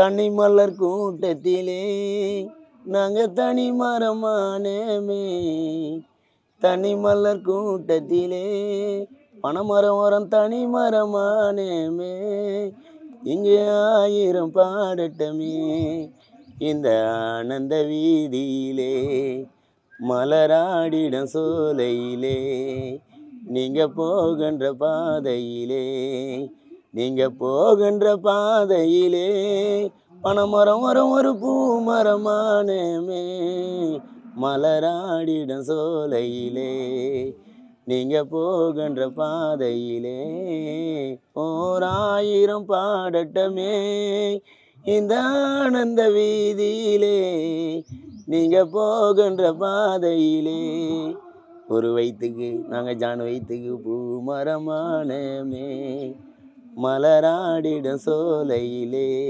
தனி மலர் கூட்டத்திலே நாங்க தனி மரமானமே தனி மலர் கூட்டத்திலே பனைமரம் வரம் தனி மரமானமே இங்கே ஆயிரம் பாடட்டமே இந்த ஆனந்த வீதியிலே மலராடிடம் சோலையிலே நீங்க போகின்ற பாதையிலே நீங்கள் போகின்ற பாதையிலே பனைமரம் வரும் ஒரு பூ மரமானமே மலராடிடம் சோலையிலே நீங்க போகின்ற பாதையிலே ஓராயிரம் பாடட்டமே. இந்த ஆனந்த வீதியிலே நீங்கள் போகின்ற பாதையிலே ஒரு வயிற்றுக்கு நாங்கள் ஜான் வயிற்றுக்கு பூ மரமானமே மலராடிட சோலையிலே.